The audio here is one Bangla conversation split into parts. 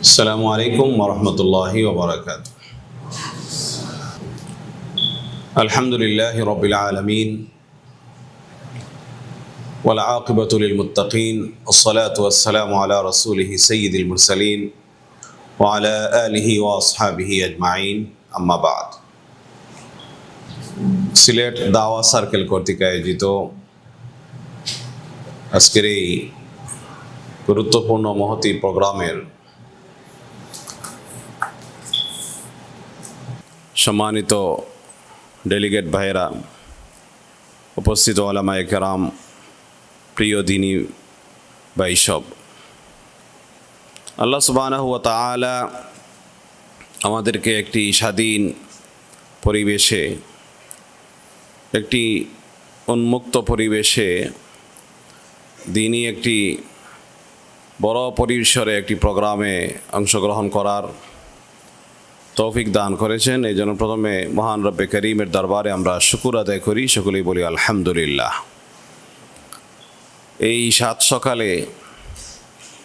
السلام عليكم ورحمة الله وبركاته الحمد لله رب العالمين والعاقبة للمتقين الصلاة والسلام على رسوله سيد المرسلين وعلى آله وأصحابه أجمعين أما بعد সিলেট দাওয়া সার্কেল কর্তৃক আয়োজিত আজকের এই গুরুত্বপূর্ণ মহতি প্রোগ্রামের সম্মানিত ডেলিগেট ভাইয়েরা, উপস্থিত ওলামায় কেরাম প্রিয় দিনী বাইসব আল্লাহ সুবাহ তালা আমাদেরকে একটি স্বাধীন পরিবেশে, একটি উন্মুক্ত পরিবেশে দিনই একটি বড় পরিসরে একটি প্রোগ্রামে অংশগ্রহণ করার তৌফিক দান করেছেন। এই জন্য প্রথমে মহান রব্বে করিমের দরবারে আমরা শুকুর আদায় করি। সকলেই বলি আলহামদুলিল্লাহ। এই সাত সকালে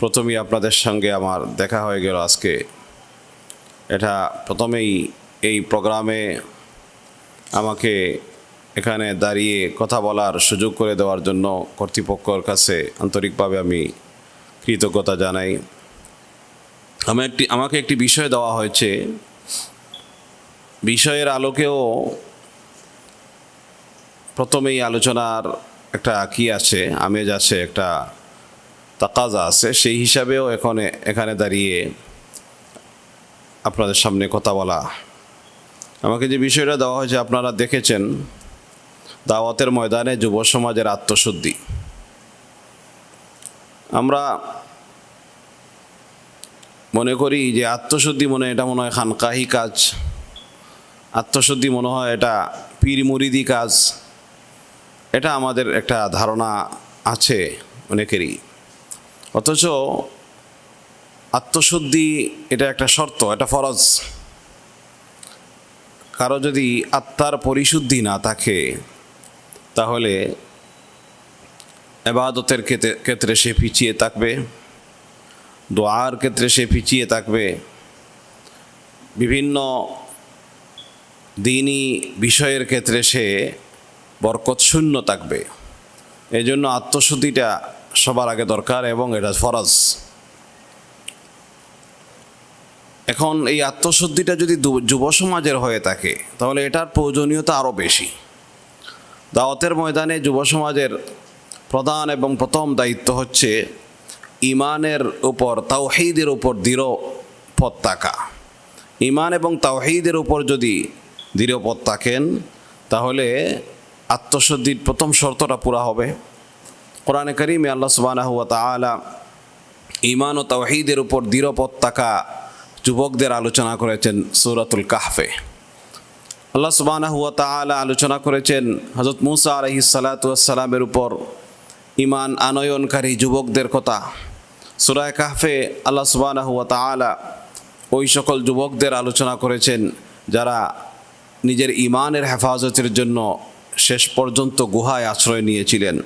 প্রথমেই আপনাদের সঙ্গে আমার দেখা হয়ে গেল আজকে। এটা প্রথমেই এই প্রোগ্রামে আমাকে এখানে দাঁড়িয়ে কথা বলার সুযোগ করে দেওয়ার জন্য কর্তৃপক্ষর কাছে আন্তরিকভাবে আমি কৃতজ্ঞতা জানাই। আমি একটি আমাকে একটি বিষয় দেওয়া হয়েছে। বিষয়ের আলোকেও প্রথমেই আলোচনার একটা কি আছে, আমেজ আছে, একটা তাকাজা আছে, সেই হিসাবেও এখানে এখানে দাঁড়িয়ে আপনাদের সামনে কথা বলা। আমাকে যে বিষয়টা দেওয়া হয়েছে, আপনারা দেখেছেন, দাওয়াতের ময়দানে যুব সমাজের আত্মশুদ্ধি। আমরা মনে করি যে আত্মশুদ্ধি মনে এটা মনে হয় খানকাহি কাজ। আত্মশুদ্ধি মনে হয় এটা পীর মুরিদি কাজ। এটা আমাদের একটা ধারণা আছে অনেকেরই। অথচ আত্মশুদ্ধি এটা একটা শর্ত, এটা ফরজ। কারও যদি আত্মার পরিশুদ্ধি না থাকে, তাহলে এবাদতের ক্ষেত্রে সে পিছিয়ে থাকবে, দোয়ার ক্ষেত্রে সে পিছিয়ে থাকবে। বিভিন্ন দিনই বিষয়ের ক্ষেত্রে সে বরকত শূন্য থাকবে। এই জন্য আত্মশুদ্ধিটা সবার আগে দরকার এবং এটা ফরজ। এখন এই আত্মশুদ্ধিটা যদি যুব সমাজের হয়ে থাকে, তাহলে এটার প্রয়োজনীয়তা আরও বেশি। দাওয়াতের ময়দানে যুব সমাজের প্রধান এবং প্রথম দায়িত্ব হচ্ছে ইমানের উপর, তাওহিদের উপর দৃঢ় পথ থাকা। ইমান এবং তাওহিদের উপর যদি দৃঢ় পথ থাকেন, তাহলে আত্মশুদ্ধির প্রথম শর্তটা পুরা হবে। কোরআনে করিমে আল্লাহ সুবাহ ইমান ও তাওহিদের উপর দৃঢ় পথ থাকা যুবকদের আলোচনা করেছেন সৌরাতুল কাহফে। আল্লাহ সুবাহ আলোচনা করেছেন হজরত মুসা আলহি সালাতামের উপর ইমান আনয়নকারী যুবকদের কথা। সুরায় কাহফে আল্লাহ সুবাহ ওই সকল যুবকদের আলোচনা করেছেন যারা নিজের ইমানের হেফাজতের জন্য শেষ পর্যন্ত গুহায় আশ্রয় নিয়েছিলেন।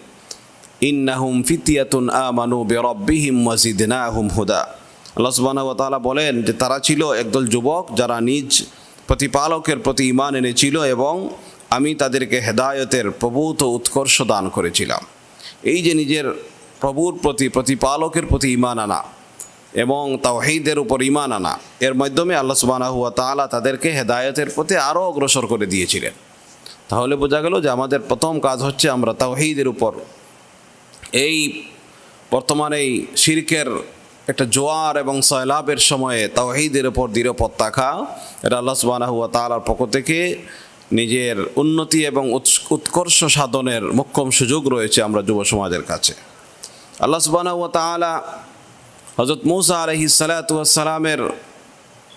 ইন্নাহুম ফিতিয়াতুন আমানু বেরব্বিহিম ওয়াজিদনাহুম হুদা। আল্লাহ বলেন যে তারা ছিল একদল যুবক যারা নিজ প্রতিপালকের প্রতি ইমান এনেছিল এবং আমি তাদেরকে হেদায়তের প্রভূত উৎকর্ষ দান করেছিলাম। এই যে নিজের প্রভুর প্রতি, প্রতিপালকের প্রতি ইমান আনা এবং তাওহিদের উপর ইমান আনা। এর মাধ্যমে আল্লাহ সুবাহ হুয়া তালা তাদেরকে হেদায়তের প্রতি আরও অগ্রসর করে দিয়েছিলেন। তাহলে বোঝা গেল যে আমাদের প্রথম কাজ হচ্ছে আমরা তাওহিদের উপর। এই বর্তমানে এই শিরকের একটা জোয়ার এবং সয়লাভের সময়ে তাওহিদের উপর দৃঢ়পথ থাকা এটা আল্লাহ সুবাহ হুয়া তালার পক্ষ থেকে নিজের উন্নতি এবং উৎকর্ষ সাধনের মোক্ষম সুযোগ রয়েছে আমরা যুব সমাজের কাছে। আল্লাহ সুবাহ হুয়া তালা হজরত মৌসা আলহি সালাতামের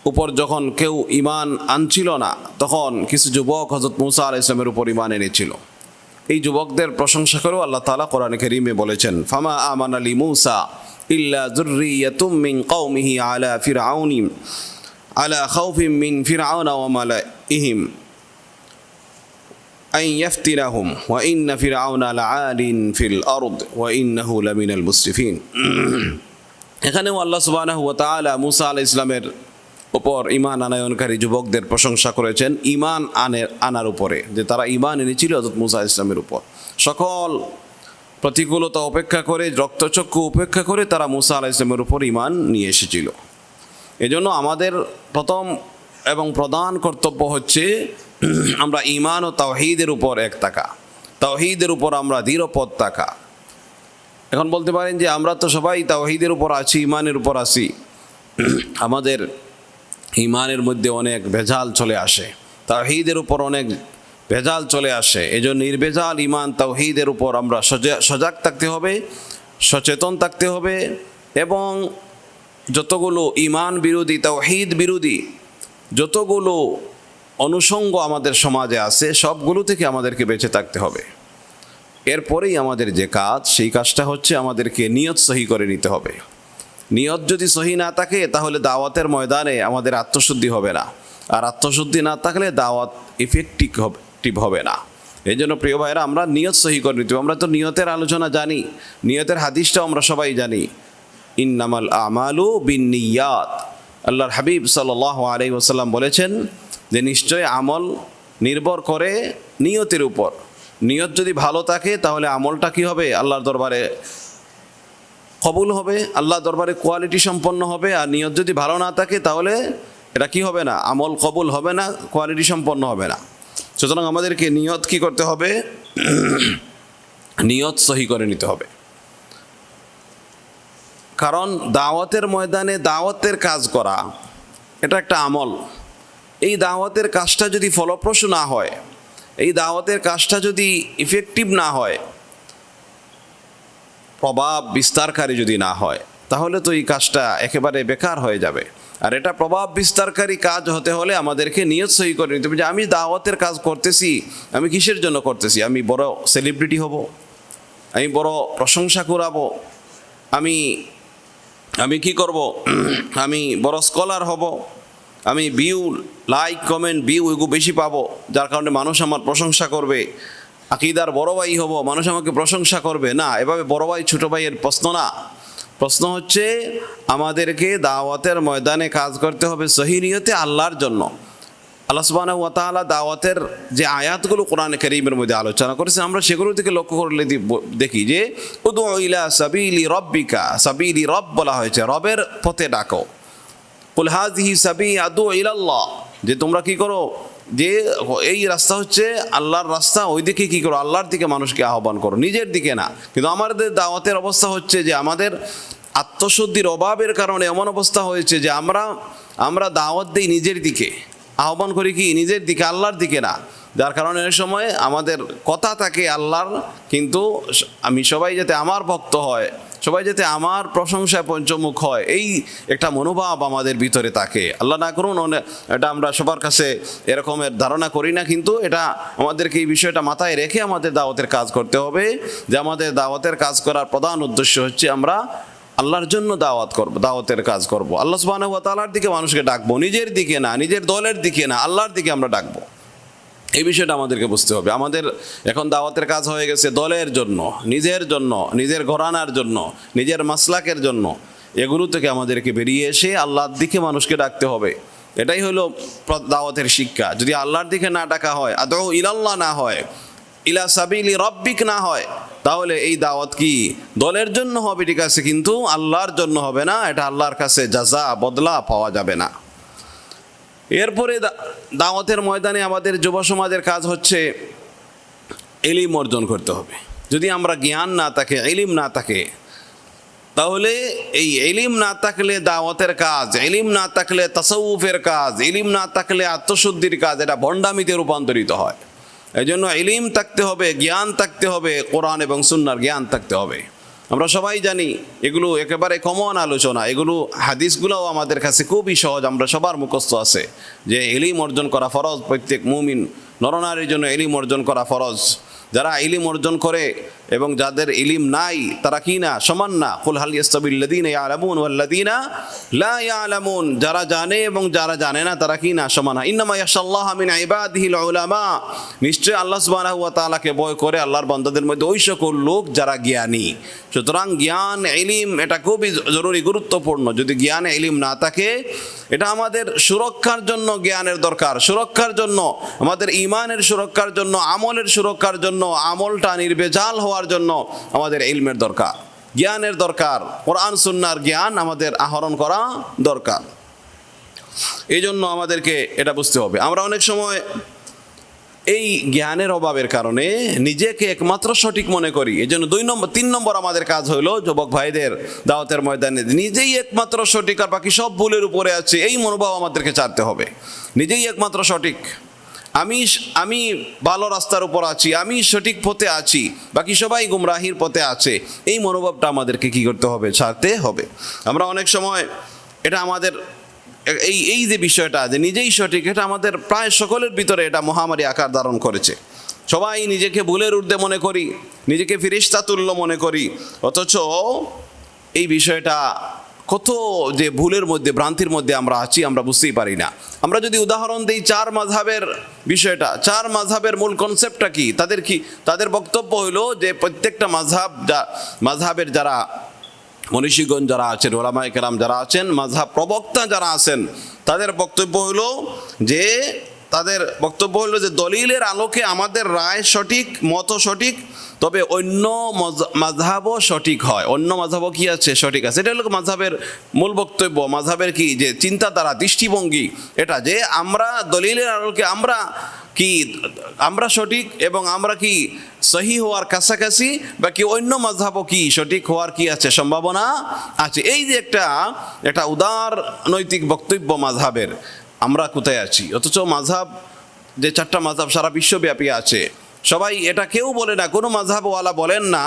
উপর যখন কেউ ইমান আনছিল না তখন কিছু যুবক হজরত মুসা আল ইসলামের উপর ইমান এনেছিল এই যুবকদের প্রশংসা করেও আল্লাহ তালা কোরআন করিমে বলেছেন ফামা আমান আলী মুসা ইল্লা জুর্রিয়াতুম মিন কওমিহি আলা ফিরআউনি আলা খাউফিম মিন ফিরআউনা ওয়া মালাইহিম أن يفتنهم وإن فرعون لعال في الأرض وإنه لمن المسرفين এখানেও আল্লাহ সুবাহ মুসা আল ইসলামের উপর ইমান আনায়নকারী যুবকদের প্রশংসা করেছেন ইমান আনের আনার উপরে, যে তারা ইমান এনেছিল হজরত মুসা ইসলামের উপর। সকল প্রতিকূলতা উপেক্ষা করে, রক্তচক্ষু উপেক্ষা করে তারা মুসা আলাহ ইসলামের উপর ইমান নিয়ে এসেছিল। এজন্য আমাদের প্রথম এবং প্রধান কর্তব্য হচ্ছে, আমরা ইমান ও তাওহিদের উপর এক থাকা। তাওহিদের উপর আমরা দৃঢ়পদ থাকা। এখন বলতে পারেন যে আমরা তো সবাই তাওহিদের উপর আছি ইমানের উপর আছি। আমাদের ইমানের মধ্যে অনেক ভেজাল চলে আসে। তাওহিদের উপর অনেক ভেজাল চলে আসে। এজন্য নির্ভেজাল ইমান তাওহিদের উপর আমরা সজা- সজাগ থাকতে হবে, সচেতন থাকতে হবে এবং যতগুলো ইমান বিরোধী, তাওহিদ বিরোধী, যতগুলো অনুষঙ্গ আমাদের সমাজে আছে, সবগুলো থেকে আমাদেরকে বেঁচে থাকতে হবে। এরপরেই আমাদের যে কাজ, সেই কাজটা হচ্ছে আমাদেরকে নিয়ত সহি করে নিতে হবে। নিয়ত যদি সহি না থাকে, তাহলে দাওয়াতের ময়দানে আমাদের আত্মশুদ্ধি হবে না। আর আত্মশুদ্ধি না থাকলে দাওয়াত ইফেক্টিভ হবে না। এই জন্য প্রিয় ভাইরা আমরা নিয়ত সহি করে নিতে। আমরা তো নিয়তের আলোচনা জানি, নিয়তের হাদিসটাও আমরা সবাই জানি। ইন্নামাল আমালু বিন নিয়াত আল্লাহর হাবিব সাল্লাহ আলাই ওসাল্লাম বলেছেন যে, নিশ্চয় আমল নির্ভর করে নিয়তের উপর। নিয়ত যদি ভালো থাকে, তাহলে আমলটা কি হবে? আল্লাহর দরবারে কবুল হবে আল্লাহ দরবারে কোয়ালিটি সম্পন্ন হবে, আর নিয়ত যদি ভালো না থাকে, তাহলে এটা কি হবে না? আমল কবুল হবে না কোয়ালিটি সম্পন্ন হবে না। সুতরাং আমাদেরকে নিয়ত কি করতে হবে? নিয়ত সহি করে নিতে হবে। কারণ দাওয়াতের ময়দানে দাওয়াতের কাজ করা, এটা একটা আমল। এই দাওয়াতের কাজটা যদি ফলপ্রসূ না হয় এই দাওয়াতের কাজটা যদি ইফেক্টিভ না হয়, প্রভাব বিস্তারকারী যদি না হয়, তাহলে তো এই কাজটা একেবারে বেকার হয়ে যাবে। আর এটা প্রভাব বিস্তারকারী কাজ হতে হলে আমাদেরকে নিয়ত সহি করে নিতে হবে যে আমি দাওয়াতের কাজ করতেছি, আমি কিসের জন্য করতেছি? আমি বড় সেলিব্রিটি হব, আমি বড় প্রশংসা কুড়াবো, আমি আমি কি করব? আমি বড় স্কলার হব আমি ভিউ লাইক কমেন্ট ভিউ এগুলো বেশি পাবো। যার কারণে মানুষ আমার প্রশংসা করবে। আকিদার বড় ভাই হব, মানুষ আমাকে প্রশংসা করবে। না, এভাবে বড় ভাই, ছোটো ভাইয়ের প্রশ্ন না। প্রশ্ন হচ্ছে, আমাদেরকে দাওয়াতের ময়দানে কাজ করতে হবে সহি নিয়তে আল্লাহর জন্য। আল্লাহ তাআলা দাওয়াতের যে আয়াতগুলো কোরআনে কারীমের মধ্যে আলোচনা করেছে আমরা সেগুলো থেকে লক্ষ্য করলে দেখি যে উদু ইলা সাবিলি রব্বিকা সাবিলি রব বলা হয়েছে, রবের পথে ডাকো। আদু যে তোমরা কি করো? যে এই রাস্তা হচ্ছে আল্লাহর রাস্তা, ওই দিকে কি করো? আল্লাহর দিকে মানুষকে আহ্বান করো, নিজের দিকে না। কিন্তু আমাদের দাওয়াতের অবস্থা হচ্ছে যে আমাদের আত্মশুদ্ধির অভাবের কারণে এমন অবস্থা হয়েছে যে আমরা আমরা দাওয়াত দিই নিজের দিকে। আহ্বান করি কি? নিজের দিকে, আল্লাহর দিকে না। যার কারণে এই সময় আমাদের কথা থাকে আল্লাহর, কিন্তু আমি সবাই যাতে আমার ভক্ত হয় সবাই যাতে আমার প্রশংসায় পঞ্চমুখ হয়, এই একটা মনোভাব আমাদের ভিতরে থাকে। আল্লাহ না করুন এটা আমরা সবার কাছে এরকমের ধারণা করি না, কিন্তু এটা আমাদেরকে এই বিষয়টা মাথায় রেখে আমাদের দাওয়াতের কাজ করতে হবে, যে আমাদের দাওয়াতের কাজ করার প্রধান উদ্দেশ্য হচ্ছে আমরা আল্লাহর জন্য দাওয়াত করব দাওয়াতের কাজ করব। আল্লাহ সুবহানাহু ওয়া তাআলার দিকে মানুষকে ডাকবো, নিজের দিকে না, নিজের দলের দিকে না, আল্লাহর দিকে আমরা ডাকবো। এই বিষয়টা আমাদেরকে বুঝতে হবে। আমাদের এখন দাওয়াতের কাজ হয়ে গেছে দলের জন্য, নিজের জন্য, নিজের ঘরানার জন্য, নিজের মাসলাকের জন্য। এগুলো থেকে আমাদেরকে বেরিয়ে এসে আল্লাহর দিকে মানুষকে ডাকতে হবে। এটাই হলো দাওয়াতের শিক্ষা। যদি আল্লাহর দিকে না ডাকা হয়, আদৌ ইলাল্লাহ না হয়, ইলা সাবিলি রব্বিক না হয়, তাহলে এই দাওয়াত কি দলের জন্য হবে? ঠিক আছে, কিন্তু আল্লাহর জন্য হবে না। এটা আল্লাহর কাছে যাজা বদলা পাওয়া যাবে না। এরপরে দাওয়াতের ময়দানে আমাদের যুব সমাজের কাজ হচ্ছে এলিম অর্জন করতে হবে। যদি আমরা জ্ঞান না থাকে এলিম না থাকে, তাহলে এই এলিম না থাকলে দাওয়াতের কাজ এলিম না থাকলে তাসউফের কাজ এলিম না থাকলে আত্মশুদ্ধির কাজ, এটা ভণ্ডামিতে রূপান্তরিত হয়। এই জন্য এলিম থাকতে হবে, জ্ঞান থাকতে হবে, কোরআন এবং সুন্নার জ্ঞান থাকতে হবে। আমরা সবাই জানি এগুলো একেবারে কমন আলোচনা। এগুলো হাদিসগুলোও আমাদের কাছে খুবই সহজ, আমরা সবার মুখস্থ আছে যে এলিম অর্জন করা ফরজ, প্রত্যেক মুমিন নরনারীর জন্য এলিম অর্জন করা ফরজ। যারা এলিম অর্জন করে এবং যাদের ইলিম নাই, তারা কি না? সমান না। কুল হাল যারা জানে এবং যারা জানে না, তারা কি না? সমান না ইন্নামা ইয়াশাল্লাহ মিন ইবাদিহিল উলামা নিশ্চয় আল্লাহ সুবহানাহু ওয়া তাআলাকে করে আল্লাহর বান্দাদের মধ্যে ওই সকল লোক যারা জ্ঞানী। সুতরাং জ্ঞান, ইলিম, এটা খুবই জরুরি, গুরুত্বপূর্ণ। যদি জ্ঞান, ইলিম না থাকে এটা আমাদের সুরক্ষার জন্য জ্ঞানের দরকার, সুরক্ষার জন্য, আমাদের ইমানের সুরক্ষার জন্য, আমলের সুরক্ষার জন্য, আমলটা নির্বেজাল হওয়ার জন্য আমাদের ইলমের দরকার, জ্ঞানের দরকার, কোরআন, সুন্নার জ্ঞান আমাদের আহরণ করা দরকার। এই জন্য আমাদেরকে এটা বুঝতে হবে। আমরা অনেক সময় এই জ্ঞানের অভাবের কারণে নিজেকে একমাত্র সঠিক মনে করি। এই জন্য দুই নম্বর, তিন নম্বর আমাদের কাজ হলো যুবক ভাইদের দাওয়াতের ময়দানে নিজেই একমাত্র সঠিক আর বাকি সব ভুলের উপরে আছে, এই মনোভাব আমাদেরকে চারতে হবে। নিজেই একমাত্র সঠিক। আমি আমি ভালো রাস্তার উপর আছি, আমি সঠিক পথে আছি, বাকি সবাই গুমরাহির পথে আছে, এই মনোভাবটা আমাদেরকে কি করতে হবে? ছাড়তে হবে। আমরা অনেক সময় এটা আমাদের এই এই যে বিষয়টা যে নিজেই সঠিক, এটা আমাদের প্রায় সকলের ভিতরে এটা মহামারী আকার ধারণ করেছে। সবাই নিজেকে ভুলের ঊর্ধ্বে মনে করি, নিজেকে ফিরিস্তা তুল্য মনে করি, অথচ এই বিষয়টা কত যে ভুলের মধ্যে, ভ্রান্তির মধ্যে আমরা আছি, আমরা বুঝতেই পারি না। আমরা যদি উদাহরণ দিই চার মাঝহাবের বিষয়টা, চার মাঝহাবের মূল কনসেপ্টটা কি? তাদের কি? তাদের বক্তব্য হলো যে প্রত্যেকটা মাঝহাব যা, মাঝহাবের যারা মনীষীগণ যারা আছেন ওলামাই কেরাম যারা আছেন মাঝহাব প্রবক্তা যারা আছেন, তাদের বক্তব্য হলো যে, তাদের বক্তব্য হলো যে, দলিলের আলোকে আমাদের রায় সঠিক, মত সঠিক, তবে অন্য মাঝহাবও সঠিক হয়। অন্য মাঝহাবও কি আছে? সঠিক আছে। এটা হলো মাঝহাবের মূল বক্তব্য। মাঝহাবের কি? যে, চিন্তাধারা, দৃষ্টিভঙ্গি। এটা যে, আমরা দলিলের আলোকে আমরা কি আমরা সঠিক এবং আমরা কি সহি হওয়ার কাছাকাছি বা কি অন্য মাঝহাবও কি সঠিক হওয়ার কি আছে? সম্ভাবনা আছে। এই যে একটা একটা উদার নৈতিক বক্তব্য মাঝহাবের আমরা কোথায় আছি? অথচ মাঝহাব যে চারটা মাঝহাব সারা বিশ্বব্যাপী আছে। সবাই এটা কেউ বলে না, কোনো মাঝহাবওয়ালা বলেন না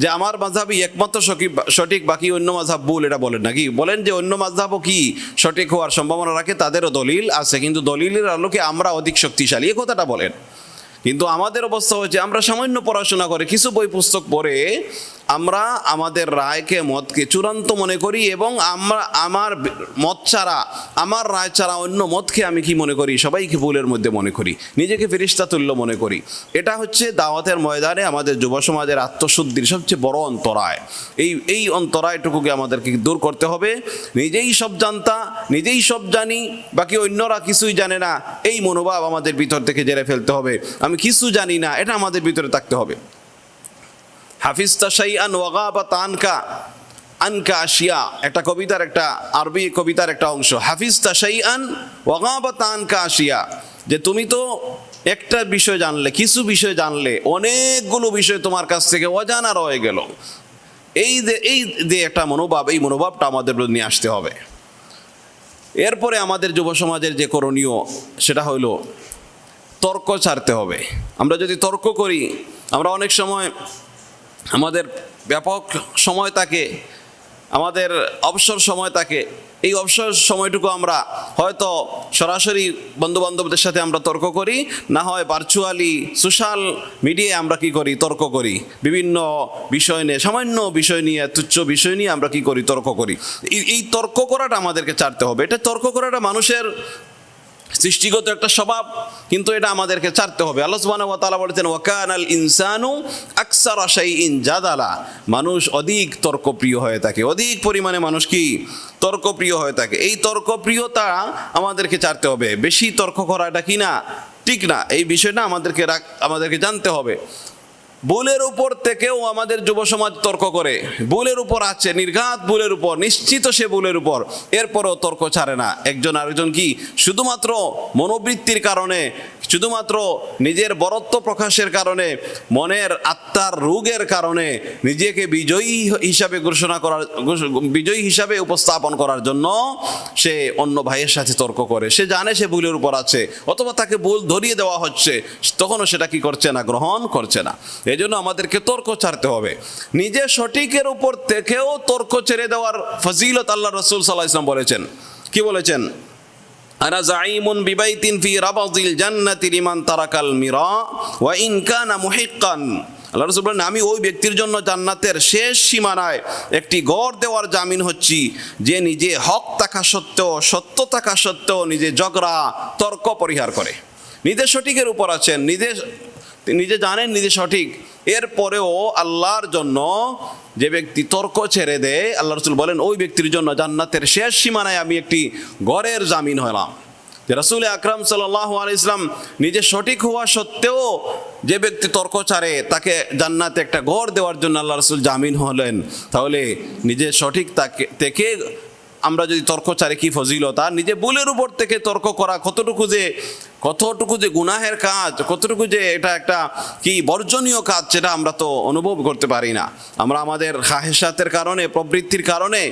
যে আমার মাঝহাবই একমাত্র সঠিক, বাকি অন্য মাঝহাব ভুল, এটা বলেন না। কি বলেন যে অন্য মাঝহাবও কি সঠিক হওয়ার সম্ভাবনা রাখে? তাদেরও দলিল আছে, কিন্তু দলিলের আলোকে আমরা অধিক শক্তিশালী। এ কথাটা বলেন। কিন্তু আমাদের অবস্থা হচ্ছে আমরা সামান্য পড়াশোনা করে, কিছু বই পুস্তক পড়ে আমরা আমাদের রায়কে মতকে চূড়ান্ত মনে করি এবং আমরা, আমার মত ছাড়া, আমার রায় ছাড়া অন্য মতকে আমি কি মনে করি? সবাইকে ভুলের মধ্যে মনে করি, নিজেকে ফিরিস্তা তুল্য মনে করি। এটা হচ্ছে দাওয়াতের ময়দানে আমাদের যুব সমাজের আত্মশুদ্ধির সবচেয়ে বড় অন্তরায়। এই এই অন্তরায়টুকুকে আমাদেরকে দূর করতে হবে। নিজেই সব জানতা, নিজেই সব জানি, বাকি অন্যরা কিছুই জানে না। এই মনোভাব আমাদের ভিতর থেকে জেরে ফেলতে হবে। আমি কিছু জানি না, এটা আমাদের ভিতরে থাকতে হবে। হাফিজ তাশাইয়ান ওয়াগাবাত আনকা আনকা আশিয়া, একটা কবিতার একটা আরবি কবিতার একটা অংশ। হাফিজ তাশাইয়ান ওয়াগাবাত আনকা আশিয়া, যে তুমি তো একটা বিষয় জানলে, কিছু বিষয় জানলে, অনেকগুলো বিষয় তোমার কাছ থেকে অজানা রয়ে গেল। এই যে এই যে একটা মনোভাব, এই মনোভাবটা আমাদের নিয়ে আসতে হবে। এরপরে আমাদের যুব সমাজের যে করণীয়, সেটা হইল তর্ক ছাড়তে হবে। আমরা যদি তর্ক করি, আমরা অনেক সময় আমাদের ব্যাপক সময় থাকে আমাদের অবসর সময় থাকে এই অবসর সময়টুকু আমরা হয়তো সরাসরি বন্ধু বান্ধবদের সাথে আমরা তর্ক করি, না হয় ভার্চুয়ালি সোশ্যাল মিডিয়ায় আমরা কি করি, তর্ক করি। বিভিন্ন বিষয় নিয়ে, সামান্য বিষয় নিয়ে, তুচ্ছ বিষয় নিয়ে আমরা কি করি, তর্ক করি। এই তর্ক করাটা আমাদেরকে ছাড়তে হবে। এটা তর্ক করাটা মানুষের সৃষ্টিগত একটা স্বভাব, কিন্তু এটা আমাদেরকে ছাড়তে হবে। আল্লাহ সুবহানাহু ওয়া বলেছেন ওয়াকান আল ইনসানু আকসার শাইইন জাদালা। মানুষ অধিক তর্কপ্রিয় হয়ে থাকে। অধিক পরিমাণে মানুষ কি? তর্কপ্রিয় হয়ে থাকে। এই তর্কপ্রিয়তা আমাদেরকে ছাড়তে হবে। বেশি তর্ক করা এটা কি না? ঠিক না। এই বিষয়টা আমাদেরকে আমাদেরকে জানতে হবে। ভুলের উপর থেকেও আমাদের যুব সমাজ তর্ক করে। ভুলের উপর আছে নির্ঘাত ভুলের উপর নিশ্চিত সে ভুলের উপর। এরপরও তর্ক ছাড়ে না। একজন আরেকজন কি? শুধুমাত্র মনোবৃত্তির কারণে শুধুমাত্র নিজের বরত্ব প্রকাশের কারণে, মনের আত্মার রোগের কারণে নিজেকে বিজয়ী হিসাবে ঘোষণা করার বিজয়ী হিসাবে উপস্থাপন করার জন্য সে অন্য ভাইয়ের সাথে তর্ক করে। সে জানে সে ভুলের উপর আছে, অথবা তাকে ভুল ধরিয়ে দেওয়া হচ্ছে, তখনও সেটা কি করছে না, গ্রহণ করছে না। এই জন্য আমাদেরকে তর্ক ছাড়তে হবে। নিজে সঠিকের উপর থেকেও তর্ক ছেড়ে দেওয়ার ফজিলত আল্লাহ রসুল সাল্লাহ ইসলাম বলেছেন। কি বলেছেন? আনা জাইমুন বিবাইতিন ফি রাবাদিল জান্নাতি লিমান তারাকাল মিরা, ওয়া ইন কানা আল্লাহ রসুল বলেন, আমি ওই ব্যক্তির জন্য জান্নাতের শেষ সীমানায় একটি গড় দেওয়ার জামিন হচ্ছি, যে নিজে হক থাকা সত্ত্বেও, সত্য থাকা সত্ত্বেও নিজে ঝগড়া, তর্ক পরিহার করে। নিজে সঠিকের উপর আছেন, নিজে নিজে জানেন নিজে সঠিক। এরপরেও আল্লাহর জন্য যে ব্যক্তি তর্ক ছেড়ে দেয়, আল্লাহ রসুল বলেন, ওই ব্যক্তির জন্য জান্নাতের শেষ সীমানায় আমি একটি গড়ের জামিন হলাম। যে রাসুল আকরাম সাল্লাহ ইসলাম নিজে সঠিক হওয়া সত্ত্বেও যে ব্যক্তি তর্ক ছাড়ে, তাকে জান্নাতে একটা গড় দেওয়ার জন্য আল্লাহ রসুল জামিন হলেন। তাহলে নিজে সঠিক তাকে, থেকে আমরা যদি তর্ক ছাড়ে, কি ফজিলতা? নিজে ভুলের উপর থেকে তর্ক করা কতটুকু যে কতটুকু যে গুনাহের কাজ, কতটুকু যে এটা একটা কি বর্জনীয় কাজ সেটা আমরা তো অনুভব করতে পারি না। আমরা আমাদের খাহেসাতের কারণে, প্রবৃত্তির কারণে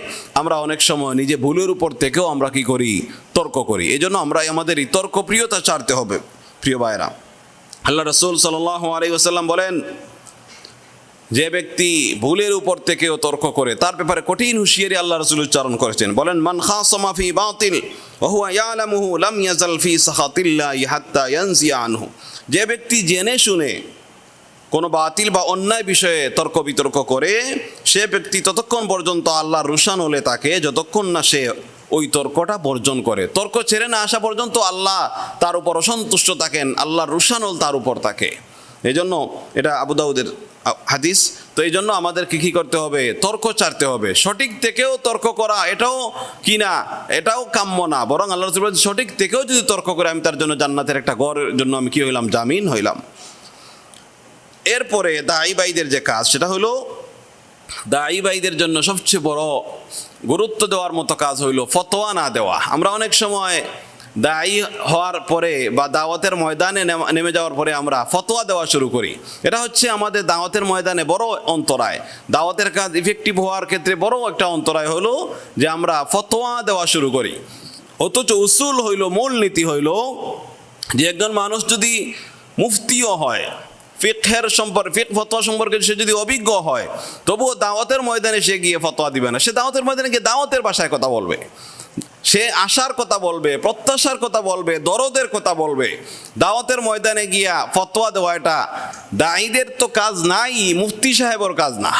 আমরা অনেক সময় নিজে ভুলের উপর থেকেও আমরা কি করি? তর্ক করি। এই জন্য আমরা আমাদের এই তর্কপ্রিয়তা ছাড়তে হবে, প্রিয় ভাইরা আল্লাহ রসুল সাল্লাহ আলী ওসাল্লাম বলেন যে ব্যক্তি ভুলের উপর থেকেও তর্ক করে, তার ব্যাপারে কঠিন হুঁশিয়ারি আল্লাহ রসুল উচ্চারণ করেছেন। বলেন, মান খাসমা ফি বাতিল, ওহুয়া লাম ইয়াজাল ফি সাখাতিল্লাহি হাত্তা আনহু। যে ব্যক্তি জেনে শুনে কোনো বাতিল বা অন্যায় বিষয়ে তর্ক বিতর্ক করে, সে ব্যক্তি ততক্ষণ পর্যন্ত আল্লাহর রুশান হলে তাকে যতক্ষণ না সে ওই তর্কটা বর্জন করে। তর্ক ছেড়ে না আসা পর্যন্ত আল্লাহ তার উপর অসন্তুষ্ট থাকেন, আল্লাহর রুশানল তার উপর থাকে। এই জন্য এটা আবু দাউদের হাদিস। তো এই জন্য আমাদেরকে কী করতে হবে? তর্ক চারতে হবে। সঠিক থেকেও তর্ক করা, এটাও কি না? এটাও কাম্য না। বরং আল্লাহ রসুল সঠিক থেকেও যদি তর্ক করে, আমি তার জন্য জান্নাতের একটা গড়ের জন্য আমি কী হইলাম? জামিন হইলাম। এরপরে দায়ী বাইদের যে কাজ, সেটা হলো দায়ী বাইদের জন্য সবচেয়ে বড় গুরুত্ব দেওয়ার মতো কাজ হইল ফতোয়া না দেওয়া। আমরা অনেক সময় দায়ী হওয়ার পরে বা দাওয়াতের ময়দানে নেমা- যাওয়ার পরে আমরা ফতোয়া দেওয়া শুরু করি। এটা হচ্ছে আমাদের দাওয়াতের ময়দানে বড় অন্তরায়। দাওয়াতের কাজ ইফেক্টিভ হওয়ার ক্ষেত্রে বড় একটা অন্তরায় হলো যে আমরা ফতোয়া দেওয়া শুরু করি। অথচ উসুল হইল মূল নীতি হইল যে একজন মানুষ যদি মুফতিও হয়, ফিকহের সম্পর্কে ফিক ফতোয়া সম্পর্কে সে যদি অভিজ্ঞ হয়, তবুও দাওয়াতের ময়দানে সে গিয়ে ফতোয়া দিবে না। সে দাওয়াতের ময়দানে গিয়ে দাওয়াতের ভাষায় কথা বলবে। সে আশার কথা বলবে, প্রত্যাশার কথা বলবে, দরদের কথা বলবে। দাওয়াতের ময়দানে গিয়া ফতোয়া দেওয়া এটা। দায়ীদের তো কাজ নাই, মুফতি সাহেবের কাজ না।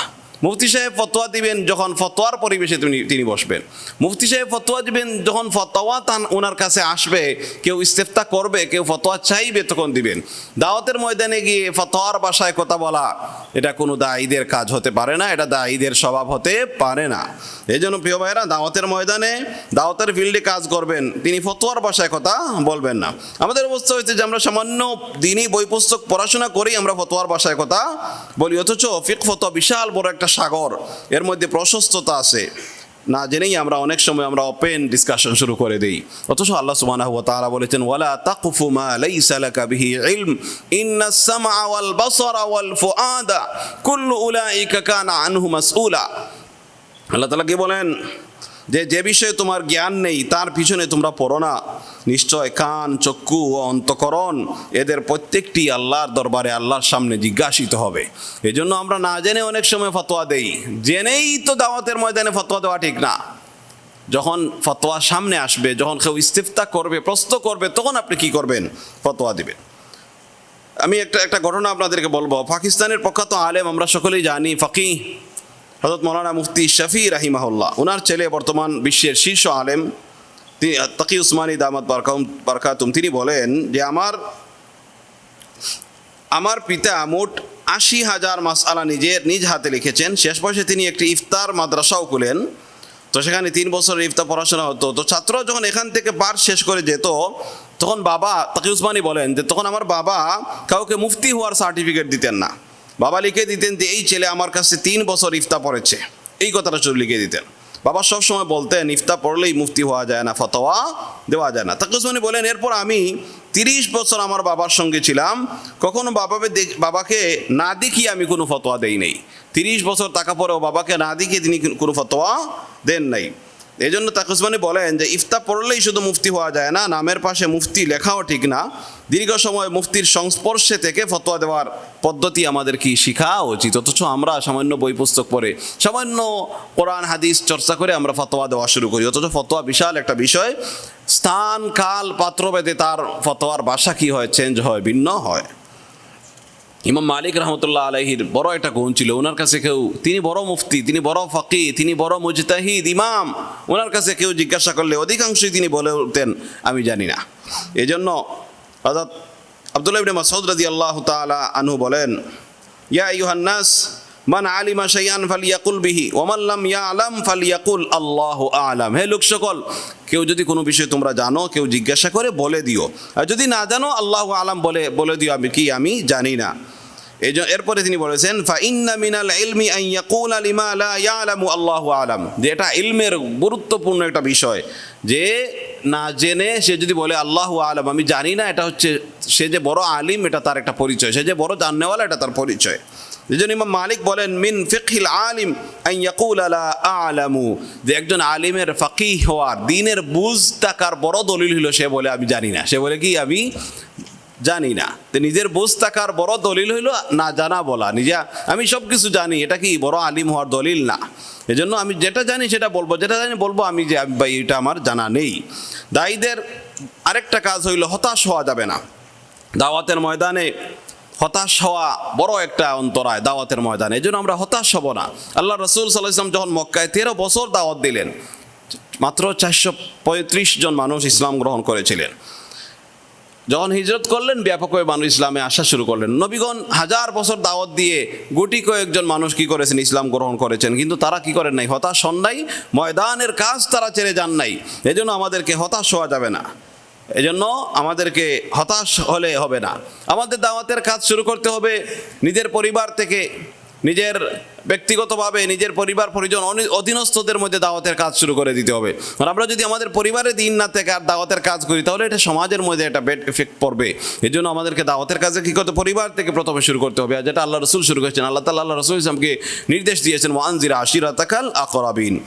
মুফতি সাহেব ফতোয়া দিবেন যখন ফতোয়ার পরিবেশে তিনি তিনি বসবেন। মুফতি সাহেব ফতোয়া দিবেন যখন ফতোয়া তান ওনার কাছে আসবে, কেউ ইস্তেফতা করবে, কেউ ফতোয়া চাইবে তখন দিবেন। দাওয়াতের ময়দানে গিয়ে ফতোয়ার বাসায় কথা বলা, এটা কোনো দায়ীদের কাজ হতে পারে না, এটা দায়ীদের স্বভাব হতে পারে না। এই জন্য প্রিয় ভাইরা দাওয়াতের ময়দানে দাওয়াতের ফিল্ডে কাজ করবেন, তিনি ফতোয়ার বাসায় কথা বলবেন না। আমাদের অবস্থা হয়েছে যে আমরা সামান্য দিনই বই পুস্তক পড়াশোনা করেই আমরা ফতোয়ার বাসায় কথা বলি, অথচ ফিক ফতোয়া বিশাল বড় একটা সাগর, এর মধ্যে প্রশস্ততা আছে। না জেনেই আমরা অনেক সময় আমরা ওপেন ডিসকাশন শুরু করে দিই। অথচ আল্লাহ সুবহানাহু ওয়া তাআলা বলেছেন, ওয়ালা তাকফু মা লাইসা লাকা বিহি ইলম ইন্নাস সামআ ওয়াল বাসারা ওয়াল ফুআদা, কুল্লু উলাইকা কানা আনহু মাসউলা। আল্লাহ তালা কি বলেন? যে যে বিষয়ে তোমার জ্ঞান নেই, তার পিছনে তোমরা পড়ো না। নিশ্চয় কান, চক্ষু ও অন্তকরণ এদের প্রত্যেকটি আল্লাহর দরবারে আল্লাহর সামনে জিজ্ঞাসিত হবে। এজন্য আমরা না জেনে অনেক সময় ফতোয়া দেই। জেনেই তো দাওয়াতের ময়দানে ফতোয়া দেওয়া ঠিক না। যখন ফতোয়া সামনে আসবে, যখন কেউ ইস্তিফতা করবে, প্রশ্ন করবে, তখন আপনি কি করবেন? ফতোয়া দিবেন। আমি একটা একটা ঘটনা আপনাদেরকে বলব। পাকিস্তানের প্রখ্যাত আলেম, আমরা সকলেই জানি ফকি হজরত মৌলানা মুফতি শফি রাহিমাহুল্লাহ ওনার ছেলে বর্তমান বিশ্বের শীর্ষ আলেম। তিনি, তকি উসমানী দামাত বারকাউম, বারকাতুম, তিনি বলেন যে আমার আমার পিতা মোট আশি হাজার মাসআলা নিজের নিজ হাতে লিখেছেন। শেষ বয়সে তিনি একটি ইফতার মাদ্রাসাও খুলেন। তো সেখানে তিন বছরের ইফতার পড়াশোনা হতো। তো ছাত্র যখন এখান থেকে পাঠ শেষ করে যেত, তখন বাবা, তাকি উসমানী বলেন যে তখন আমার বাবা কাউকে মুফতি হওয়ার সার্টিফিকেট দিতেন না। বাবা লিখে দিতেন যে, এই ছেলে আমার কাছে তিন বছর ইফতা পড়েছে। এই কথাটা শুধু লিখে দিতেন। বাবা সবসময় বলতেন ইফতা পড়লেই মুফতি হওয়া যায় না, ফতোয়া দেওয়া যায় না। তাকে উসমানী বলেন, এরপর আমি তিরিশ বছর আমার বাবার সঙ্গে ছিলাম। কখনো বাবাকে বাবাকে না দেখিয়ে আমি কোনো ফতোয়া দেই নেই। তিরিশ বছর টাকা পরেও বাবাকে না দেখিয়ে তিনি কোনো ফতোয়া দেন নাই। এই জন্য তাকুসমানি বলেন যে ইফতা পড়লেই শুধু মুফতি হওয়া যায় না, নামের পাশে মুফতি লেখাও ঠিক না। দীর্ঘ সময় মুফতির সংস্পর্শে থেকে ফতোয়া দেওয়ার পদ্ধতি আমাদের কি শেখা উচিত? অথচ আমরা সামান্য বই পুস্তক পড়ে, সামান্য কোরআন, হাদিস চর্চা করে আমরা ফতোয়া দেওয়া শুরু করি। অথচ ফতোয়া বিশাল একটা বিষয়। স্থান, কাল, পাত্রভেদে তার ফতোয়ার বাসা কি হয়? চেঞ্জ হয়, ভিন্ন হয়। ইমাম মালিক রহমতুল্লাহ আলহির বড় একটা গুণ ছিল, ওনার কাছে কেউ, তিনি বড় মুফতি, তিনি বড় ফকি, তিনি বড় মুজতাহিদ, ইমাম, ওনার কাছে কেউ জিজ্ঞাসা করলে অধিকাংশই তিনি বলে উঠতেন, আমি জানি না। এই জন্য অর্থাৎ আবদুল্লাহ ইবনে মাসউদ রাদিয়াল্লাহু তাআলা আনহু বলেন, ইয়া আইয়ুহান্নাস মান আলিমা শাইআন ফালিয়াকুল বিহি, ওয়া মান লাম ইয়ালাম ফালিয়াকুল আল্লাহু আ'লাম। হে লোক সকল, কেউ যদি কোনো বিষয় তোমরা জানো, কেউ জিজ্ঞাসা করে বলে দিও। আর যদি না জানো, আল্লাহু আলাম বলে বলে দিও, আমি কি, আমি জানি না। এই এরপরে তিনি বলেছেন ফা ইন্না মিনাল ইলমি আন ইয়াকুলা লিমা লা ইয়ালামু আল্লাহু আলাম। যে এটা ইলমের গুরুত্বপূর্ণ একটা বিষয়। যে না জেনে সে যদি বলে, আল্লাহু আলাম, আমি জানি না, এটা হচ্ছে সে যে বড় আলিম, এটা তার একটা পরিচয়। সে যে বড় জাননেওয়ালা, এটা তার পরিচয়। জন্য ইমাম মালিক বলেন, মিন ফিকহিল আলিম ইয়াকুল লা আলামু। যে একজন আলিমের ফাকিহ হওয়ার, দিনের বুঝ থাকার বড় দলিল হলো, সে বলে, আমি জানি না। সে বলে কি, আমি জানি না। তো নিজের বুঝ থাকার বড় দলিল হইল না জানা বলা। নিজা আমি সব কিছু জানি, এটা কি বড় আলিম হওয়ার দলিল না? এজন্য আমি যেটা জানি সেটা বলব। যেটা জানি বলব আমি যে ভাই, এটা আমার জানা নেই। দায়ীদের আরেকটা কাজ হইল, হতাশ হওয়া যাবে না। দাওয়াতের ময়দানে হতাশ হওয়া বড় একটা অন্তরায় দাওয়াতের ময়দানে। এই জন্য আমরা হতাশ হব না। আল্লাহ রসুল সাল্লাহ ইসলাম যখন মক্কায় তেরো বছর দাওয়াত দিলেন, মাত্র চারশো পঁয়ত্রিশ জন মানুষ ইসলাম গ্রহণ করেছিলেন। যখন হিজরত করলেন ব্যাপকভাবে মানুষ ইসলামে আসা শুরু করলেন। নবীগণ হাজার বছর দাওয়াত দিয়ে গুটি কয়েকজন মানুষ কি করেছেন? ইসলাম গ্রহণ করেছেন। কিন্তু তারা কি করেন নাই? হতাশ হন নাই? ময়দানের কাজ তারা ছেড়ে যান নাই। এজন্য আমাদেরকে হতাশ হওয়া যাবে না। এজন্য আমাদেরকে হতাশ হলে হবে না। আমাদের দাওয়াতের কাজ শুরু করতে হবে নিজের পরিবার থেকে। নিজের ব্যক্তিগতভাবে, নিজের পরিবার, পরিজন অধীনস্থদের মধ্যে দাওয়াতের কাজ শুরু করে দিতে হবে। আর আমরা যদি আমাদের পরিবারে দিন না থেকে আর দাওয়াতের কাজ করি, তাহলে এটা সমাজের মধ্যে একটা ব্যাড এফেক্ট পড়বে। এই জন্য আমাদেরকে দাওয়াতের কাজে কী করতে পরিবার থেকে প্রথমে শুরু করতে হবে। আর যেটা আল্লাহ রসুল শুরু করেছেন, আল্লাহ তাল্লাহ আল্লাহ রসুল ইসলামকে নির্দেশ দিয়েছেন ওয়ান ওয়ানজিরা আশিরা তাকাল আকরাবিন।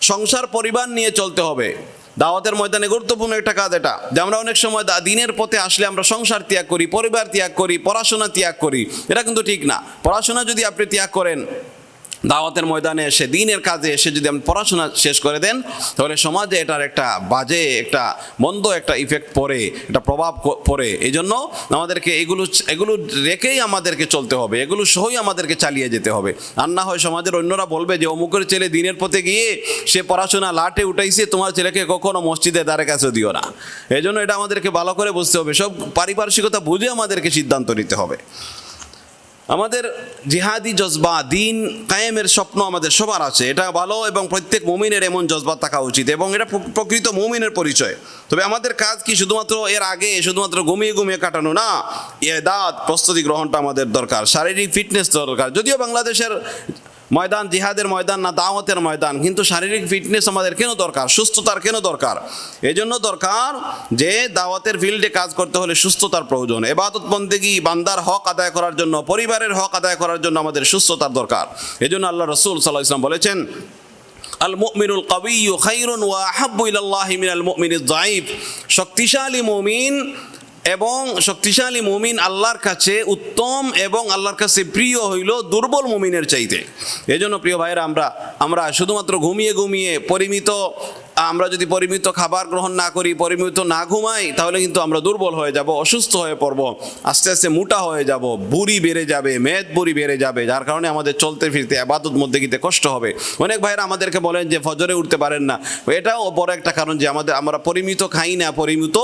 সংসার, পরিবার নিয়ে চলতে হবে। দাওয়াতের ময়দানে গুরুত্বপূর্ণ একটা কাজ এটা, যে আমরা অনেক সময় দিনের পথে আসলে আমরা সংসার ত্যাগ করি, পরিবার ত্যাগ করি, পড়াশোনা ত্যাগ করি। এটা কিন্তু ঠিক না। পড়াশোনা যদি আপনি ত্যাগ করেন দাওয়াতের ময়দানে এসে, দিনের কাজে এসে যদি আপনি পড়াশোনা শেষ করে দেন, তাহলে সমাজে এটার একটা বাজে, একটা মন্দ একটা ইফেক্ট পড়ে, একটা প্রভাব পড়ে। এই জন্য আমাদেরকে এগুলো এগুলো রেখেই আমাদেরকে চলতে হবে, এগুলো সহই আমাদেরকে চালিয়ে যেতে হবে। আর না হয় সমাজের অন্যরা বলবে যে, অমুকের ছেলে দিনের পথে গিয়ে সে পড়াশোনা লাটে উঠাইছে, তোমার ছেলেকে কখনো মসজিদে দ্বারে কাছে দিও না। এই জন্য এটা আমাদেরকে ভালো করে বুঝতে হবে। সব পারিপার্শ্বিকতা বুঝে আমাদেরকে সিদ্ধান্ত নিতে হবে। আমাদের জিহাদি জজবা, দিন কায়েমের স্বপ্ন আমাদের সবার আছে। এটা ভালো এবং প্রত্যেক মুমিনের এমন জজবা থাকা উচিত এবং এটা প্রকৃত মুমিনের পরিচয়। তবে আমাদের কাজ কি শুধুমাত্র এর আগে, শুধুমাত্র ঘুমিয়ে ঘুমিয়ে কাটানো না এ এদাত, প্রস্তুতি গ্রহণটা আমাদের দরকার, শারীরিক ফিটনেস দরকার। যদিও বাংলাদেশের ময়দান, জিহাদের ময়দান না দাওয়াতের ময়দান? কিন্তু শারীরিক ফিটনেস আমাদের কেন দরকার? সুস্থতার কেন দরকার? এই জন্য দরকার যে দাওয়াতের ফিল্ডে কাজ করতে হলে সুস্থতার প্রয়োজন। এবাদত বন্দেগি, বান্দার হক আদায় করার জন্য, পরিবারের হক আদায় করার জন্য আমাদের সুস্থতার দরকার। এই জন্য আল্লাহ রসুল সাল্লাহ ইসলাম বলেছেন আল মুমিনুল কবিয়্যু খাইরুন ওয়া আহাব্বু ইলাল্লাহি মিনাল মুমিনিজ যায়িফ শক্তিশালী মুমিন এবং শক্তিশালী মুমিন আল্লাহর কাছে উত্তম এবং আল্লাহর কাছে প্রিয় হইল দুর্বল মুমিনের চাইতে। এই জন্য প্রিয় ভাইয়েরা, আমরা আমরা শুধুমাত্র ঘুমিয়ে ঘুমিয়ে পরিমিত আমরা যদি পরিমিত খাবার গ্রহণ না করি, পরিমিত না ঘুমাই, তাহলে কিন্তু আমরা দুর্বল হয়ে যাব, অসুস্থ হয়ে পড়ব, আস্তে আস্তে মোটা হয়ে যাব, বুড়ি বেড়ে যাবে, মেদ বুড়ি বেড়ে যাবে, যার কারণে আমাদের চলতে ফিরতে, আবাদত মধ্যে গিতে কষ্ট হবে। অনেক ভাইরা আমাদেরকে বলেন যে, ফজরে উঠতে পারেন না। এটাও বড় একটা কারণ যে, আমাদের, আমরা পরিমিত খাই না, পরিমিত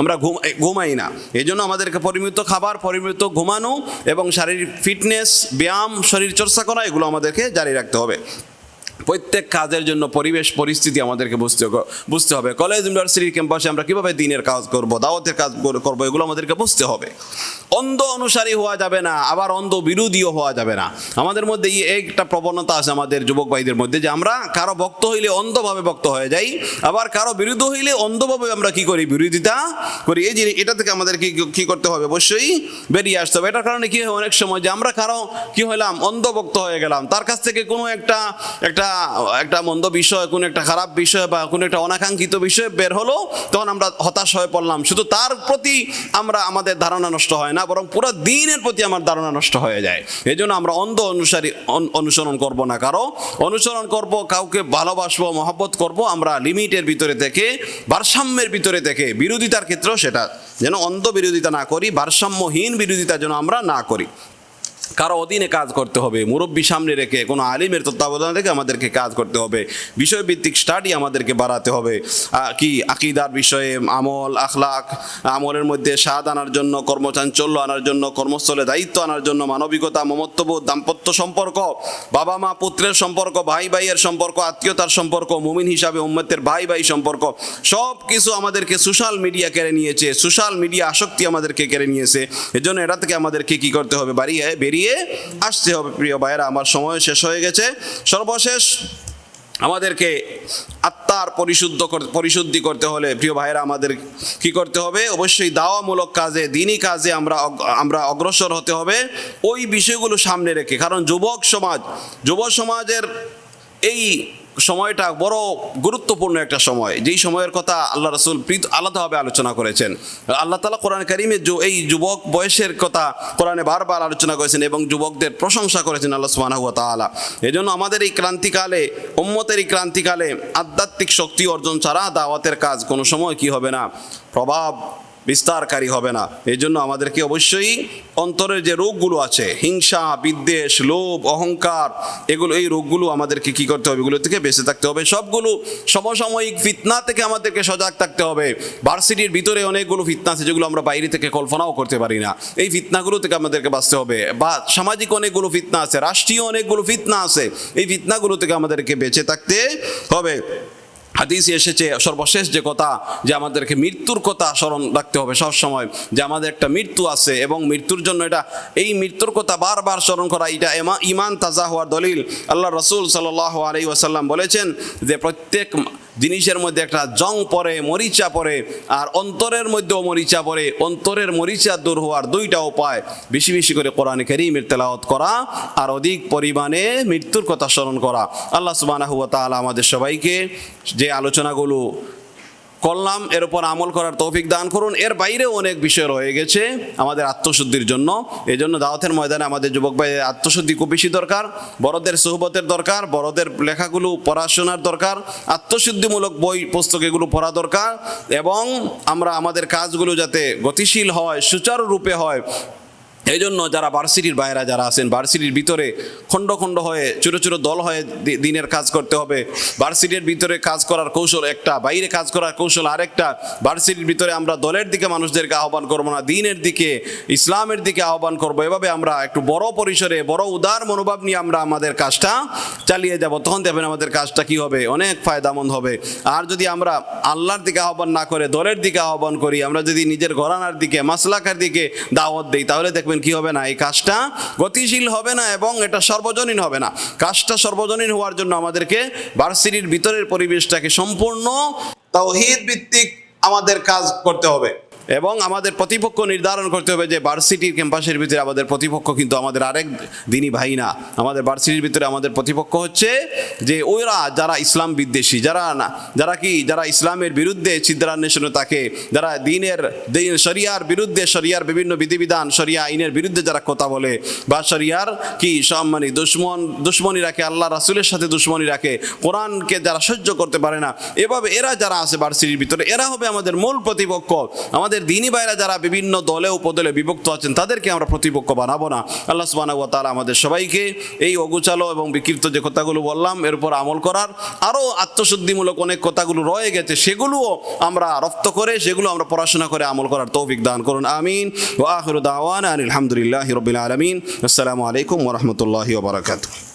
আমরা ঘুম ঘুমাই না। এই জন্য আমাদেরকে পরিমিত খাবার, পরিমিত ঘুমানো এবং শারীরিক ফিটনেস, ব্যায়াম, শরীর চর্চা করা, এগুলো আমাদেরকে জারি রাখতে হবে। প্রত্যেক কাজের জন্য পরিবেশ, পরিস্থিতি আমাদেরকে বুঝতে বুঝতে হবে। কলেজ, ইউনিভার্সিটির ক্যাম্পাসে আমরা কীভাবে দিনের কাজ করব, দাওয়াতের কাজ কর- করব, এগুলো আমাদেরকে বুঝতে হবে। অন্ধ অনুসারী হওয়া যাবে না, আবার অন্ধ বিরোধীও হওয়া যাবে না। আমাদের মধ্যে একটা প্রবণতা আছে আমাদের যুবক ভাইদের মধ্যে যে আমরা কারও ভক্ত হইলে অন্ধভাবে ভক্ত হয়ে যাই, আবার কারও বিরুদ্ধ হইলে অন্ধভাবে আমরা কি করি? বিরোধিতা করি। এই যে এটা থেকে আমাদের কি কি করতে হবে? অবশ্যই বেরিয়ে আসতে হবে। এটার কারণে কি হয়? অনেক সময় যে আমরা কারও কি হইলাম? অন্ধভক্ত হয়ে গেলাম। তার কাছ থেকে কোনো একটা একটা একটা মন্দ বিষয়, কোনো একটা খারাপ বিষয় বা কোনো একটা অনাকাঙ্ক্ষিত বিষয় বের হলো, তখন আমরা হতাশ হয়ে পড়লাম। শুধু তার প্রতি আমরা, আমাদের ধারণা নষ্ট হয় না, বরং পুরো দিনের প্রতি আমার ধারণা নষ্ট হয়ে যায়। এই জন্য আমরা অন্ধ অনুসারী অনুসরণ করব না কারও। অনুসরণ করব, কাউকে ভালোবাসবো, মহব্বত করব, আমরা লিমিটের ভিতরে থেকে, ভারসাম্যের ভিতরে থেকে বিরোধিতার ক্ষেত্রেও সেটা, যেন অন্ধ বিরোধিতা না করি, ভারসাম্যহীন বিরোধিতা যেন আমরা না করি। কারও অধীনে কাজ করতে হবে। মুরব্বী সামনে রেখে, কোনো আলিমের তত্ত্বাবধান রেখে আমাদেরকে কাজ করতে হবে। বিষয়ভিত্তিক স্টাডি আমাদেরকে বাড়াতে হবে। কি আকিদার বিষয়ে আমল, আখলাক, আমলের মধ্যে স্বাদ আনার জন্য, কর্মচাঞ্চল্য আনার জন্য, কর্মস্থলে দায়িত্ব আনার জন্য, মানবিকতা, মমত্ববোধ, দাম্পত্য সম্পর্ক বাবা মা পুত্রের সম্পর্ক ভাই ভাইয়ের সম্পর্ক, আত্মীয়তার সম্পর্ক, মুমিন হিসাবে উম্মতের ভাই ভাই সম্পর্ক সব কিছু আমাদেরকে সোশ্যাল মিডিয়া কেড়ে নিয়েছে। সোশ্যাল মিডিয়া আসক্তি আমাদেরকে কেড়ে নিয়েছে। এজন্য এটা থেকে আমাদেরকে কি করতে হবে? বাড়িয়ে, বেরিয়ে আসতে হবে, প্রিয় ভাইয়েরা। আমার সময় শেষ হয়ে গেছে। সর্বশেষ আমাদেরকে আত্মার পরিশুদ্ধ পরিশুদ্ধি করতে হলে, প্রিয় ভাইয়েরা, আমাদের কি করতে হবে? অবশ্যই দাওয়ামূলক কাজে, দিনই কাজে আমরা আমরা অগ্রসর হতে হবে। ওই বিষয়গুলো সামনে রেখে, কারণ যুবক সমাজ, যুব সমাজের এই সময়টা বড় গুরুত্বপূর্ণ একটা সময়। যেই সময়ের কথা আল্লাহ রসুল প্রীত আলাদাভাবে আলোচনা করেছেন। আল্লাহ তালা কোরআন কারিমে যু- এই যুবক বয়সের কথা কোরআনে বারবার আলোচনা করেছেন এবং যুবকদের প্রশংসা করেছেন আল্লাহ সুবহানাহু ওয়া তাআলা। এই জন্য আমাদের এই ক্রান্তিকালে, উম্মতের এই ক্রান্তিকালে আধ্যাত্মিক শক্তি অর্জন ছাড়া দাওয়াতের কাজ কোনো সময় কি হবে না? প্রভাব বিস্তারকারী হবে না। এই জন্য আমাদেরকে অবশ্যই অন্তরের যে রোগগুলো আছে, হিংসা, বিদ্বেষ, লোভ, অহংকার, এগুলো, এই রোগগুলো আমাদেরকে কি করতে হবে? এগুলো থেকে বেঁচে থাকতে হবে। সবগুলো সমসাময়িক ফিতনা থেকে আমাদেরকে সজাগ থাকতে হবে। ভার্সিটির ভিতরে অনেকগুলো ফিতনা আছে যেগুলো আমরা বাইরে থেকে কল্পনাও করতে পারি না। এই ফিতনাগুলো থেকে আমাদেরকে বাঁচতে হবে। বা সামাজিক অনেকগুলো ফিতনা আছে, রাষ্ট্রীয় অনেকগুলো ফিতনা আছে। এই ফিতনাগুলো থেকে আমাদেরকে বেঁচে থাকতে হবে। হাদিসে এসেছে সর্বশেষ যে কথা যে আমাদেরকে মৃত্যুর কথা স্মরণ রাখতে হবে সব সময়, যে আমাদের একটা মৃত্যু আছে এবং মৃত্যুর জন্য এটা, এই মৃত্যুর কথা বারবার স্মরণ করা, এটা ইমান তাজা হওয়ার দলিল। আল্লাহ রসুল সাল আলাই ওয়াসাল্লাম বলেছেন যে প্রত্যেক জিনিসের মধ্যে একটা জং পরে মরিচা পরে আর অন্তরের মধ্যেও মরিচা পরে অন্তরের মরিচা দূর হওয়ার দুইটা উপায়। বেশি বেশি করে কোরআন করিমের তেলাওয়াত করা, আর অধিক পরিমাণে মৃত্যুর কথা স্মরণ করা। আল্লাহ সুবাহ আমাদের সবাইকে যে আলোচনাগুলো করলাম, এর উপর আমল করার তৌফিক দান করুন। এর বাইরেও অনেক বিষয় রয়ে গেছে আমাদের আত্মশুদ্ধির জন্য। এই জন্য দাওয়াতের ময়দানে আমাদের যুবক ভাই, আত্মশুদ্ধি খুব বেশি দরকার, বড়দের সোহবতের দরকার, বড়দের লেখাগুলো, পড়াশোনার দরকার, আত্মশুদ্ধিমূলক বই, পুস্তক এগুলো পড়া দরকার এবং আমরা আমাদের কাজগুলো যাতে গতিশীল হয়, সুচারুরূপে হয় এই জন্য যারা ভার্সিটির বাইরা যারা আছেন ভার্সিটির ভিতরে খণ্ড খণ্ড হয়ে ছোটো ছোটো দল হয়ে দিনের কাজ করতে হবে। ভার্সিটির ভিতরে কাজ করার কৌশল একটা, বাইরে কাজ করার কৌশল আরেকটা। ভার্সিটির ভিতরে আমরা দলের দিকে মানুষদেরকে আহ্বান করব না, দিনের দিকে, ইসলামের দিকে আহ্বান করব। এভাবে আমরা একটু বড় পরিসরে, বড় উদার মনোভাব নিয়ে আমরা আমাদের কাজটা চালিয়ে যাব। তখন দেখবেন আমাদের কাজটা কি হবে? অনেক ফায়দামন্দ হবে। আর যদি আমরা আল্লাহর দিকে আহ্বান না করে, দলের দিকে আহ্বান করি, আমরা যদি নিজের ঘরানার দিকে, মাসলাকার দিকে দাওয়াত দিই, তাহলে দেখবেন কি হবে না? এই কাজটা গতিশীল হবে না এবং এটা সর্বজনীন হবে না। কাজটা সর্বজনীন হওয়ার জন্য আমাদেরকে ভার্সিটির ভিতরের পরিবেশটাকে সম্পূর্ণ তাও ভিত্তিক আমাদের কাজ করতে হবে। এবং আমাদের প্রতিপক্ষ নির্ধারণ করতে হবে যে ভার্সিটির ক্যাম্পাসের ভিতরে আমাদের প্রতিপক্ষ কিন্তু আমাদের আরেক দিনই ভাই না। আমাদের ভার্সিটির ভিতরে আমাদের প্রতিপক্ষ হচ্ছে যে ওরা যারা ইসলাম বিদ্বেষী, যারা না, যারা কি, যারা ইসলামের বিরুদ্ধে চিদ্রান্বেষণে থাকে, যারা দিনের, দিন শরিয়ার বিরুদ্ধে, শরিয়ার বিভিন্ন বিধিবিধান, শরিয়া আইনের বিরুদ্ধে যারা কথা বলে বা শরিয়ার কি সম্মানী দুশ্মন দুশ্মনী রাখে আল্লাহ রাসুলের সাথে দুশ্মনী রাখে কোরআনকে যারা সহ্য করতে পারে না, এভাবে এরা যারা আছে ভার্সিটির ভিতরে, এরা হবে আমাদের মূল প্রতিপক্ষ। আমাদের দিনী ভাইরা যারা বিভিন্ন দলে উপদলে বিভক্ত আছেন, তাদেরকে আমরা প্রতিপক্ষ বানাবো না। আল্লাহ ওয়া তাআলা আমাদের সবাইকে এই অগুচালো এবং বিকৃত যে কথাগুলো বললাম, এর উপর আমল করার আরও আত্মশুদ্ধিমূলক অনেক কথাগুলো রয়ে গেছে, সেগুলোও আমরা রপ্ত করে, সেগুলো আমরা পড়াশোনা করে আমল করার তৌফিক দান করুন, আমিন। ওয়া আখিরু দাওয়ানা আনিল হামদুলিল্লাহি রাব্বিল আলামিন। আসসালামু আলাইকুম রাহমাতুল্লাহি ওয়া বারাকাতুহু।